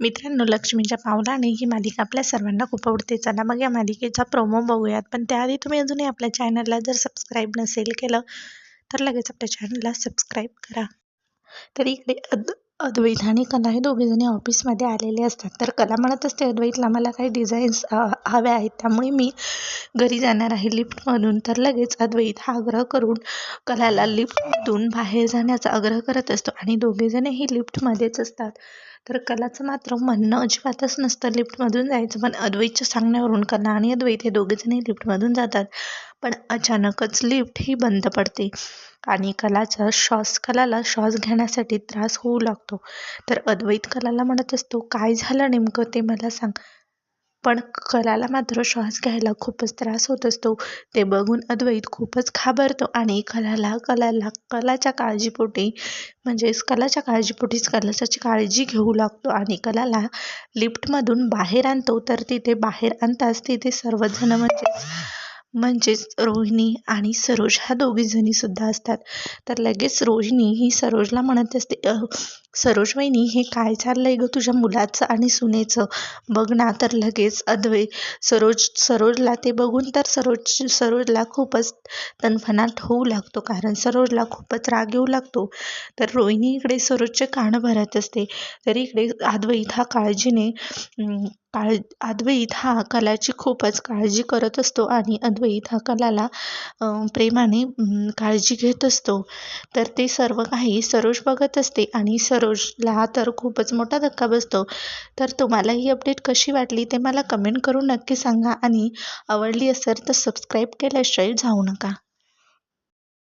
मित्रांनो लक्ष्मीच्या पावलाने ही मालिका आपल्या सर्वांना खूप आवडते. चला मग या मालिकेचा प्रोमो बघूयात. पण त्याआधी तुम्ही अजूनही आपल्या चॅनलला जर सबस्क्राईब नसेल केलं तर लगेच आपल्या चॅनलला सबस्क्राईब करा. तर इकडे अद अद्वैत आणि कला हे दोघेजणी ऑफिसमध्ये आलेले असतात. तर कला म्हणत असते अद्वैतला मला काही डिझाईन्स हव्या आहेत त्यामुळे मी घरी जाणार आहे लिफ्टमधून. तर लगेच अद्वैत हा आग्रह करून कलाला लिफ्टमधून बाहेर जाण्याचा आग्रह करत असतो आणि दोघेजणही लिफ्टमध्येच असतात. तर कलाचं मात्र म्हणणं अजिबातच नसतं लिफ्टमधून जायचं पण अद्वैतच्या सांगण्यावरून कला आणि अद्वैत हे दोघेजणही लिफ्टमधून जातात. पण अचानकच लिफ्ट ही बंद पडते आणि कलाचा श्वास कलाला श्वास घेण्यासाठी त्रास होऊ लागतो. तर अद्वैत कलाला म्हणत असतो काय झालं नेमकं ते मला सांग. पण कलाला मात्र श्वास घ्यायला खूपच त्रास होत असतो. ते बघून अद्वैत खूपच घाबरतो आणि कलाला कलाला कलाच्या काळजीपोटी म्हणजेच कलाच्या काळजीपोटीच कलाची काळजी घेऊ लागतो आणि कलाला लिफ्टमधून बाहेर आणतो. तर तिथे बाहेर आणताच तिथे सर्वजण म्हणजेच म्हणजेच रोहिणी आणि सरोज ह्या दोघीजणीसुद्धा सुद्धा असतात. तर लगेच रोहिणी ही सरोजला म्हणत असते सरोज वहिनी हे काय चाललंय ग तुझ्या मुलाचं आणि सुनेचं? बघ ना. तर लगेच अद्वै सरोज सरोजला ते बघून तर सरोज सरोजला खूपच तनफनाट होऊ लागतो कारण सरोजला खूपच राग येऊ लागतो. तर रोहिणी इकडे सरोजचे कान भरत असते. तर इकडे अद्वैत हा काळजीने काळ अद्वैत हा कलाची खूपच काळजी करत असतो आणि अद्वैत हा कलाला प्रेमाने काळजी घेत असतो. तर ते सर्व काही सरोज बघत असते आणि सरोजला तर खूपच मोठा धक्का बसतो. तर तुम्हाला ही अपडेट कशी वाटली ते मला कमेंट करून नक्की सांगा आणि आवडली असेल तर सबस्क्राईब केल्याशिवाय जाऊ नका.